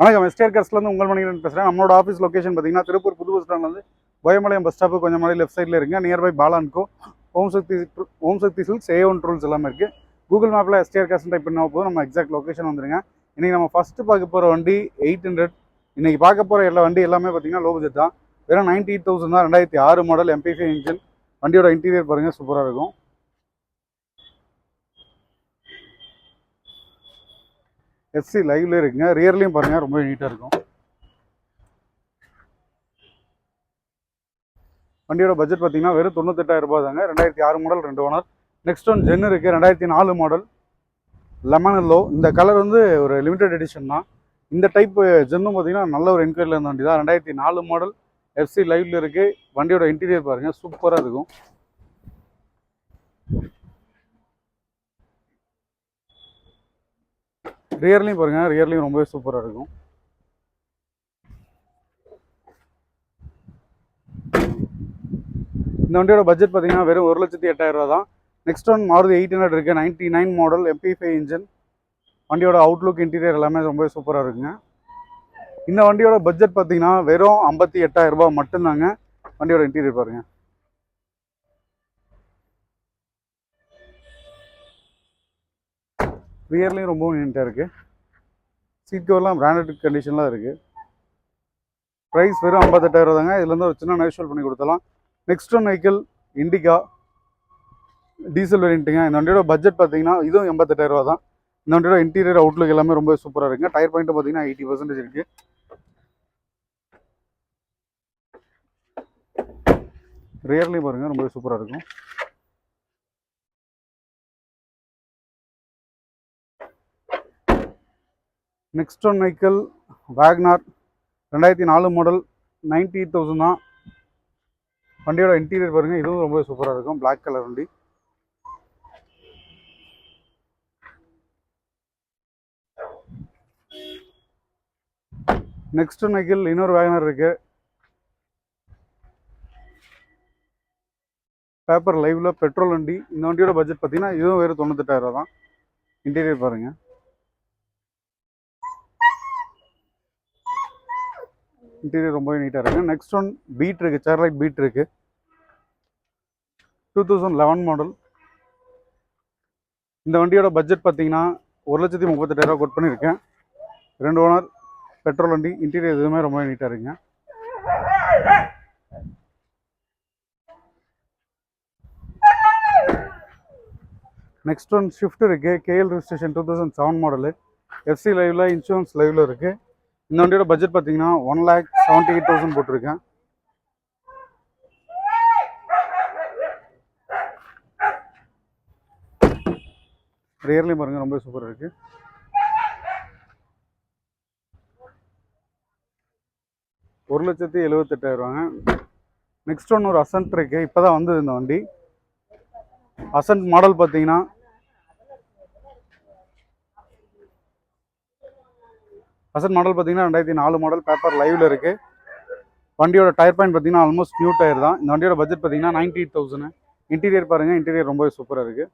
வணக்கம். எஸ்டேர் கார்ஸ்லேருந்து உங்கள் மணிகரன் பேசுகிறேன் நம்மளோட ஆஃபீஸ் லொக்கேஷன் பார்த்தீங்கன்னா திருப்பூர் புது பஸ் ஸ்டாண்ட்லேருந்து பயமலையம் பஸ் ஸ்டாப்பு கொஞ்சம் மாதிரி லெஃப்ட் சைடில் இருங்க. Nearby பாலான்கோ Om Sakthi Om Sakthi silks A one rules எல்லாமே இருக்குது கூகுள் மேப்பில் எஸ்டேர் கார்ஸ் டைப் பண்ண போதும். நம்ம எக்ஸாக்ட் லொக்கேஷன் வந்துருங்க. இன்றைக்கி நம்ம ஃபஸ்ட்டு பார்க்க போகிற வண்டி எயிட் ஹண்ட்ரட் இன்றைக்கி பார்க்க போகிற எல்லா வண்டி எல்லாமே பார்த்தீங்கன்னா லோ பட்ஜெட் தான். வெறும் நைன்டி எயிட் தௌசண்ட் தான். ரெண்டாயிரத்தி ஆறு மாடல் எம்பிஃபை இன்ஜின் வண்டியோட இன்டீரியர் பாருங்கள் சூப்பராக இருக்கும். எஸ்சி லைவ்ல இருக்குங்க. ரியர்லையும் பாருங்க ரொம்ப நீட்டாக இருக்கும். வண்டியோட பட்ஜெட் பார்த்தீங்கன்னா வெறும் தொண்ணூத்தெட்டாயிரம் ரூபாய் தாங்க. ரெண்டாயிரத்தி ஆறு மாடல் ரெண்டு ஓனர் நெக்ஸ்ட் ஒன் ஜென் இருக்குது ரெண்டாயிரத்தி நாலு மாடல் லெமன் எல்லோ இந்த கலர் வந்து ஒரு லிமிடெட் எடிஷன் தான். இந்த டைப் ஜென்னும் பார்த்தீங்கன்னா நல்ல ஒரு என்கொயரியில் இருந்த வண்டி தான் ரெண்டாயிரத்தி நாலு மாடல் எஃப்சி லைவ்ல இருக்குது வண்டியோட இன்டீரியர் பாருங்கள் சூப்பராக இருக்கும். ரியர்லையும் பாருங்க ரியர்லையும் ரொம்பவே சூப்பராக இருக்கும். இந்த வண்டியோட பட்ஜெட் பார்த்தீங்கன்னா வெறும் ஒரு லட்சத்தி எட்டாயிரம் ரூபா தான். Next one Maruti eight hundred இருக்குது ninety nine model MP five engine வண்டியோட அவுட்லுக் இன்டீரியர் எல்லாமே ரொம்பவே சூப்பராக இருக்குங்க. இந்த வண்டியோட பட்ஜெட் பார்த்தீங்கன்னா வெறும் ஐம்பத்தி எட்டாயிரரூபா மட்டும்தாங்க வண்டியோட இன்டீரியர் பாருங்கள் ரியர்லேயும் ரொம்பவும் நீட்டாக இருக்குது சீட் கவர்லாம் பிராண்டட் கண்டிஷன்லாம் இருக்குது ப்ரைஸ் வெறும் ஐம்பத்தெட்டாயிரம் தாங்க இதுலேருந்து ஒரு சின்ன நேச்சுவல் பண்ணி கொடுத்தலாம் next one vehicle Indica diesel வேரியண்ட்டுங்க இந்த வண்டியோட பட்ஜெட் பார்த்தீங்கன்னா இதுவும் எண்பத்தெட்டாயிரரூவா தான் இந்த வண்டியோட இன்டீரியர் அவுட்லுக் எல்லாமே ரொம்ப சூப்பராக இருக்குங்க. டயர் பாயிண்ட்டு பார்த்தீங்கன்னா எயிட்டி பர்சன்டேஜ் இருக்குது ரியர்லேயும் பாருங்கள் ரொம்ப சூப்பராக இருக்கும். நெக்ஸ்டன் மைக்கிள் வெஹிக்கிள் வேக்னார் ரெண்டாயிரத்தி நாலு மாடல் நைன்டி எயிட் தௌசண்ட் தான். வண்டியோட இன்டீரியர் பாருங்கள் இதுவும் ரொம்ப சூப்பராக இருக்கும் பிளாக் கலர் வண்டி. நெக்ஸ்ட் ஒன் இன்னொரு வேகனர் இருக்கு. பேப்பர் லைவ்ல பெட்ரோல் வண்டி. இந்த வண்டியோட பட்ஜெட் பார்த்தீங்கன்னா இதுவும் வேறு தொண்ணூத்தெட்டாயிரம் தான். இன்டீரியர் பாருங்கள் இன்டீரியர் ரொம்பவே நீட்டாக இருக்குது நெக்ஸ்ட் ஒன் பீட் இருக்குது சேர்லைட் பீட் இருக்குது டூ தௌசண்ட் லெவன் மாடல் இந்த வண்டியோட பட்ஜெட் பார்த்தீங்கன்னா ஒரு லட்சத்தி முப்பத்தெட்டாயிரம் கோட் பண்ணியிருக்கேன் ரெண்டு ஓனர் பெட்ரோல் வண்டி இன்டீரியர் எதுவுமே ரொம்ப நீட்டாக இருக்குங்க. நெக்ஸ்ட் ஒன் ஷிஃப்ட் இருக்குது KL registration two thousand seven model FC லைவில் இன்சூரன்ஸ் லைவில் இருக்குது இந்த வண்டியோட பட்ஜெட் பார்த்தீங்கன்னா one lakh seventy eight thousand போட்டிருக்கேன். ரியர்லையும் பாருங்க ரொம்ப சூப்பராக இருக்கு. ஒரு லட்சத்தி எழுபத்தெட்டாயிரரூவாங்க நெக்ஸ்ட் ஒன்று ஒரு அசன்ட் இருக்கு. இப்போ தான் வந்தது இந்த வண்டி. அசன்ட் மாடல் பார்த்தீங்கன்னா அசன்ட் மாடல் பார்த்தீங்கன்னா ரெண்டாயிரத்தி நாலு மாடல் பேப்பர் லைவ்ல இருக்கு. வண்டியோட டயர் பாயிண்ட் பார்த்தீங்கன்னா ஆல்மோஸ்ட் நியூ டயர் தான். இந்த வண்டியோட பட்ஜெட் பார்த்தீங்கன்னா நைன்டி எயிட் தௌசண்ட் இன்டீரியர் பாருங்க இன்டீரியர் ரொம்பவே சூப்பராக இருக்கு.